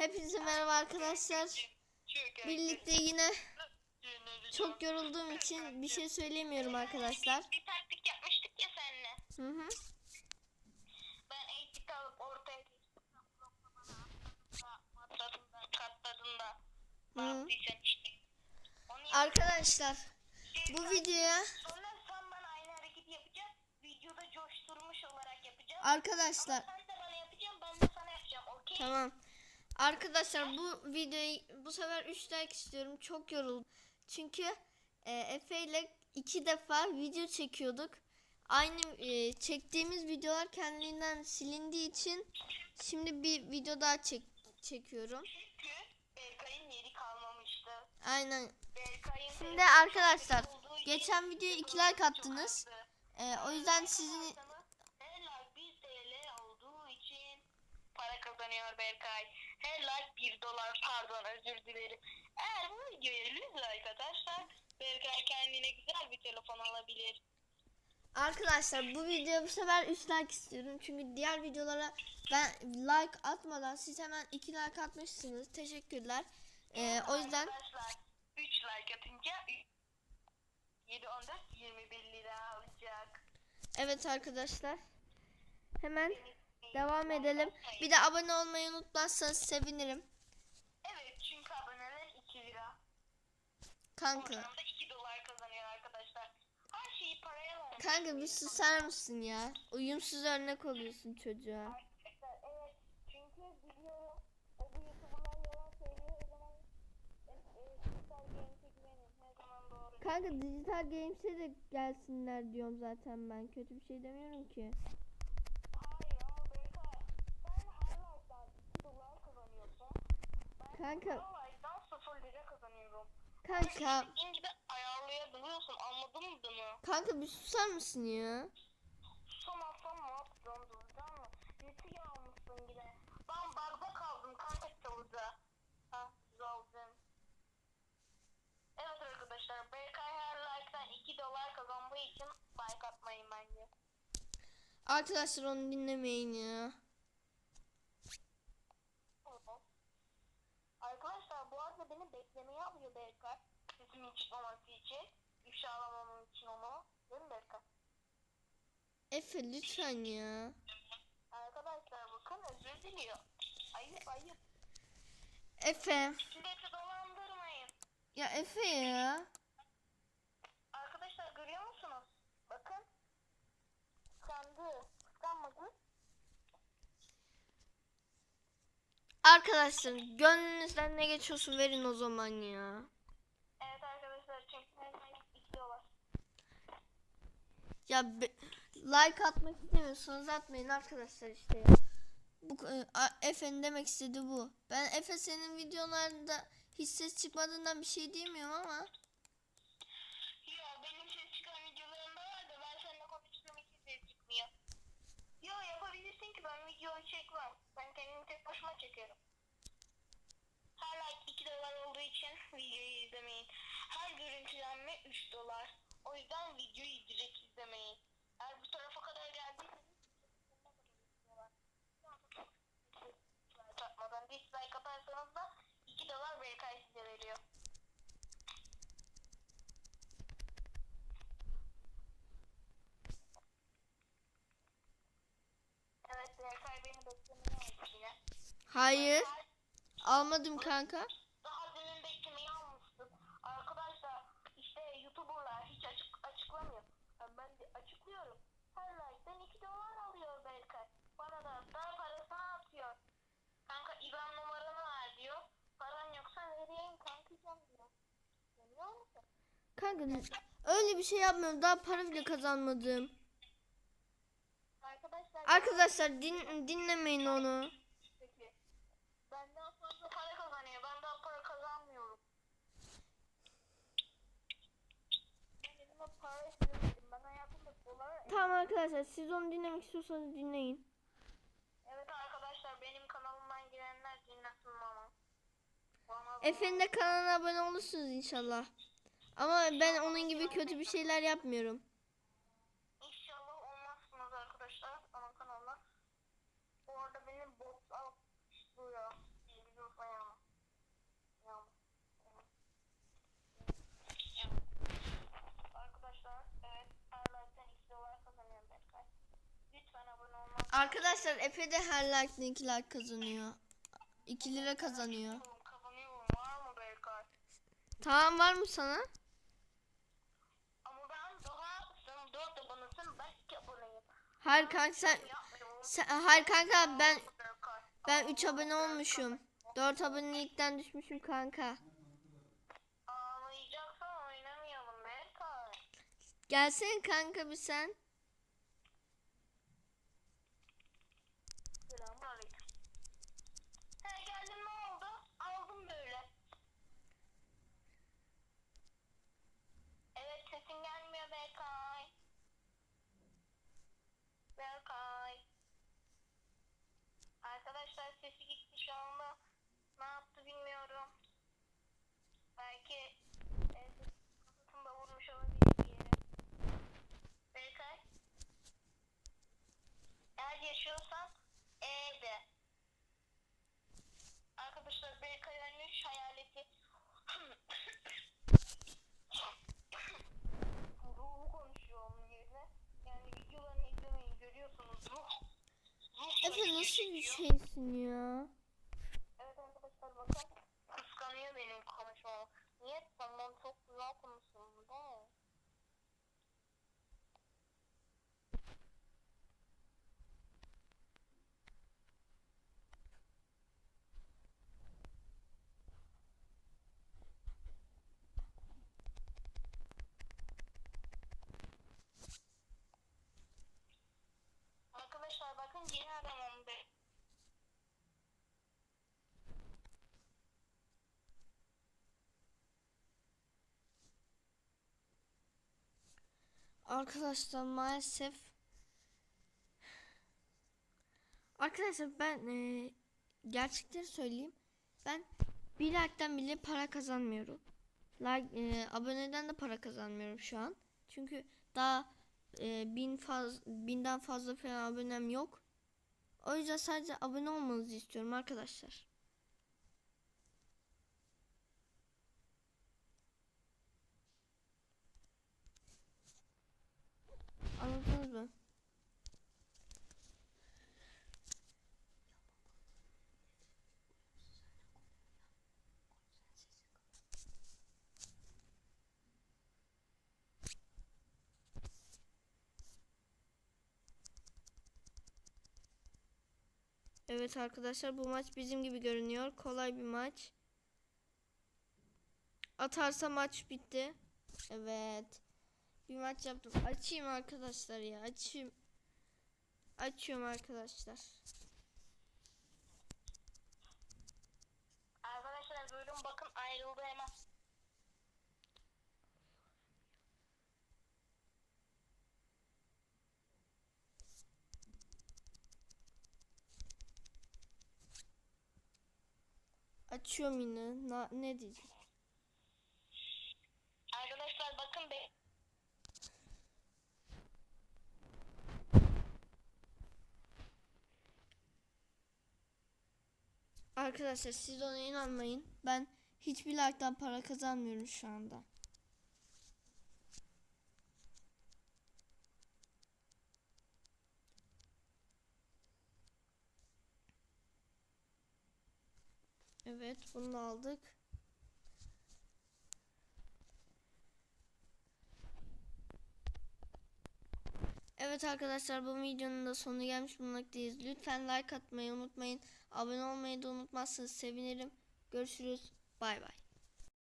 Hepinize merhaba arkadaşlar. Birlikte yine çok yorulduğum için bir şey söylemiyorum arkadaşlar. Bir taktik yapmıştık ya seninle. Hı hı. Ben eğitik alıp ortaya işte. Arkadaşlar bu videoya arkadaşlar tamam. Arkadaşlar bu videoyu bu sefer 3 like istiyorum. Çok yoruldum. Çünkü e, Efe ile iki defa video çekiyorduk. Aynı e, çektiğimiz videolar kendiliğinden silindiği için şimdi bir video daha çek çekiyorum. Çünkü Berkay'ın yeri kalmamıştı. Aynen. Berkay'ın Şimdi arkadaşlar geçen videoya 2 like attınız. E, o yüzden sizin Her like 1 TL olduğu için para kazanıyor Berkay. Her like 1 dolar pardon özür dilerim. Eğer bu videoya 100 like atarsak Berkay kendine güzel bir telefon alabilir. Arkadaşlar bu videoya bu sefer 3 like istiyorum. Çünkü diğer videolara ben like atmadan siz hemen 2 like atmışsınız. Teşekkürler. Ee, o yüzden Arkadaşlar 3 like atınca 7 14 21 lira alacak. evet arkadaşlar. Hemen devam edelim. Bir de abone olmayı unutmazsanız sevinirim. Evet çünkü aboneler 2 lira. Kanka. Oradan da 2 dolar kazanıyor arkadaşlar. Her şeyi paraya vermiş. Kanka bir susar mısın ya? Uyumsuz örnek oluyorsun çocuğa. Arkadaşlar evet çünkü biliyorum o bu youtuberlar yalan söylüyor o zaman e, e, dijital games'e güvenin her zaman doğru. Kanka dijital games'e de gelsinler diyorum zaten ben. Kötü bir şey demiyorum ki. Kanka Highlight'tan 0 lira kazanıyorum. kanka İstediğin gibi ayarlayabiliyorsun anladın mı bunu? kanka bir susar mısın ya? Tutamazsan ne yapacağım duracağım mı? Neti yağmışsın yine. Ben barda kaldım kanka çalıda. Ha güzeldim. Evet arkadaşlar Berkay her like'dan 2 dolar kazandığı için like atmayın bence. Arkadaşlar onu dinlemeyin ya. Arkadaşlar bu arada beni beklemeye alıyor Berkay. Sesimin çıkmaması için. İfşalamamam için onu. Değil mi Berkay? Efe lütfen ya. Arkadaşlar bakın özür diliyor. Ayıp ayıp. Efe. Milleti dolandırmayın. Ya Efe ya. Arkadaşlar görüyor musunuz? Bakın. Kıskandı. Kıskanmadı. Arkadaşlar gönlünüzden ne geçiyorsa verin o zaman ya. Evet arkadaşlar çünkü her şey istiyorlar. Ya like atmak istemiyorsanız atmayın arkadaşlar işte ya. Bu e, Efe'nin demek istediği bu. Ben Efe senin videolarında hiç ses çıkmadığından bir şey diyemiyorum ama Ya benim ses çıkan videolarımda var da ben seninle konuştuğum için ses. Yo yapabilirsin ki ben video çekmem. Ben kendimi tek başıma çekerim. Her like 2 dolar olduğu için videoyu izlemeyin. Her görüntülenme 3 dolar. O yüzden videoyu direkt izlemeyin. Eğer bu tarafa kadar geldiyseniz atmadan dislike atarsanız da 2 dolar BK size veriyor. Evet Berkay beni beklemeye aldı yine. Hayır almadım kanka. Daha demin beklemeyi almıştık. Arkadaşlar işte YouTuber'lar hiç açık açıklamıyor. Yani Ben de açıklıyorum. Her like'den 2 dolar alıyor Berkay. Bana da daha parasını atıyor. Kanka IBAN numaranı ver diyor. Paran yoksa vereyim kankacığım diyor. Görüyor musun? Kanka öyle bir şey yapmıyorum. Daha para bile kazanmadım. Arkadaşlar Arkadaşlar din, dinlemeyin onu. Peki. Benden fazla para kazanıyor. Ben daha para kazanmıyorum. Ben elime para istemedim. Ben hayatımda dolara... Tamam arkadaşlar siz onu dinlemek istiyorsanız dinleyin. Evet arkadaşlar benim kanalımdan girenler dinlesin bana. Bana Efe'nin de kanalına abone olursunuz inşallah. Ama ben onun gibi kötü bir şeyler yapmıyorum. İnşallah olmazsınız arkadaşlar. Ana kanalına. Bu arada benim bot al. Bu ya. Biliyorsunuz. Arkadaşlar Efe de her like 2 like kazanıyor. 2 lira kazanıyor. Kazanıyorum var mı Berkay? Tamam var mı sana? Ama ben daha sen 4 abonesin ben 2 aboneyim. Hayır kanka sen, sen hayır kanka ben ben 3 abone olmuşum. 4 abonelikten düşmüşüm kanka. Gelsene kanka bir sen. Selamünaleyküm. He geldin ne oldu? Aldım böyle. Evet sesin gelmiyor Berkay. Berkay. Arkadaşlar sesi gitti şu anda. Ne yaptı bilmiyorum. Belki e, kafasında vurmuş olabilir bir yere. Berkay. Eğer yaşıyorsan e de. Arkadaşlar Berkay ölmüş hayaleti. Ruhu konuşuyor onun yerine. Yani videolarını izlemeyi görüyorsunuz. Ruh. Ruh Efe nasıl bir şeysin ya? Evet arkadaşlar bakın. Kıskanıyor benim konuşmamı. Niye? Senden çok güzel konuşuyorum değil mi? Arkadaşlar bakın yeni adamım be. Arkadaşlar maalesef Arkadaşlar ben e, gerçekleri söyleyeyim. Ben bir like'tan bile para kazanmıyorum. Like, e, aboneden de para kazanmıyorum şu an. Çünkü daha e, bin faz, binden fazla falan abonem yok. O yüzden sadece abone olmanızı istiyorum arkadaşlar. Anladınız mı? Evet arkadaşlar bu maç bizim gibi görünüyor. Kolay bir maç. Atarsa maç bitti. Evet. Bir maç yaptım. Açayım arkadaşlar ya. Açayım. Açıyorum arkadaşlar. Arkadaşlar bölüm bakın ayrıldı hemen. Açıyorum yine. Na, ne diyeceğim? Arkadaşlar bakın be. Arkadaşlar siz ona inanmayın. Ben hiçbir like'dan para kazanmıyorum şu anda. Evet bunu aldık. Evet arkadaşlar bu videonun da sonuna gelmiş bulunmaktayız. Lütfen like atmayı unutmayın. Abone olmayı da unutmazsanız sevinirim. Görüşürüz. Bay bay.